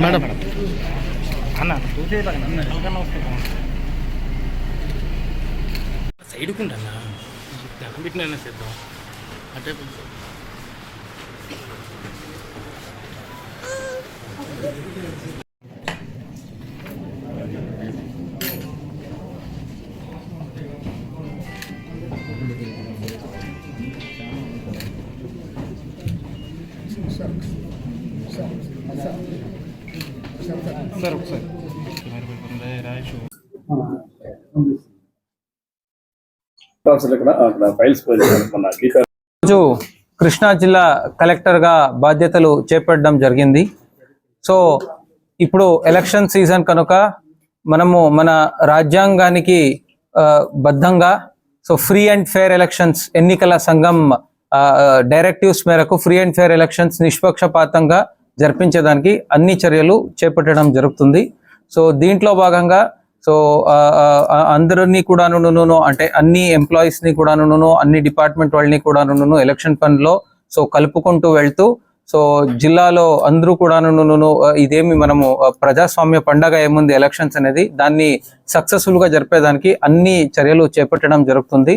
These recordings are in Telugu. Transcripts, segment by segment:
మేడం అన్న చూసే అన్న ఎవరికన్నా వస్తే సైడ్కుంటన్నా దండం పెట్టిన చేద్దాం అంటే సార్ ఒకసారి రోజు కృష్ణా జిల్లా కలెక్టర్గా బాధ్యతలు చేపట్టడం జరిగింది. సో ఇప్పుడు ఎలక్షన్ సీజన్ కనుక మనము మన రాజ్యాంగానికి బద్ధంగా so free and fair elections ఎన్నికల సంఘం డైరెక్టివ్స్ మేరకు ఫ్రీ అండ్ ఫేర్ ఎలక్షన్స్ నిష్పక్షపాతంగా జరిపించేదానికి అన్ని చర్యలు చేపట్టడం జరుగుతుంది. సో దీంట్లో భాగంగా సో అందరినీ కూడాను అంటే అన్ని ఎంప్లాయీస్ని కూడాను అన్ని డిపార్ట్మెంట్ వాళ్ళని కూడాను ఎలక్షన్ పనిలో సో కలుపుకుంటూ వెళ్తూ సో జిల్లాలో అందరూ కూడాను ఇదేమి మనము ప్రజాస్వామ్య పండగ ఏముంది ఎలక్షన్స్ అనేది దాన్ని సక్సెస్ఫుల్గా జరిపేదానికి అన్ని చర్యలు చేపట్టడం జరుగుతుంది.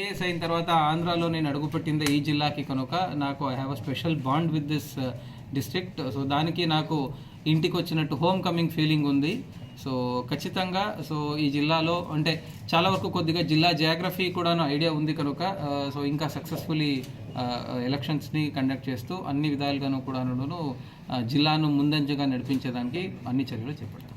ఏఎస్ అయిన తర్వాత ఆంధ్రాలో నేను అడుగుపెట్టింది ఈ జిల్లాకి కనుక నాకు I have a special bond with this district so దానికి నాకు ఇంటికి వచ్చినట్టు హోమ్ కమింగ్ ఫీలింగ్ ఉంది. సో ఖచ్చితంగా సో ఈ జిల్లాలో అంటే చాలా వరకు కొద్దిగా జిల్లా జియాగ్రఫీ కూడా ఐడియా ఉంది కనుక uh, సో ఇంకా సక్సెస్ఫుల్లీ ఎలక్షన్స్ని కండక్ట్ చేస్తూ అన్ని విధాలుగాను కూడాను uh, జిల్లాను ముందంజగా నడిపించేదానికి అన్ని చర్యలు చేపడతాను.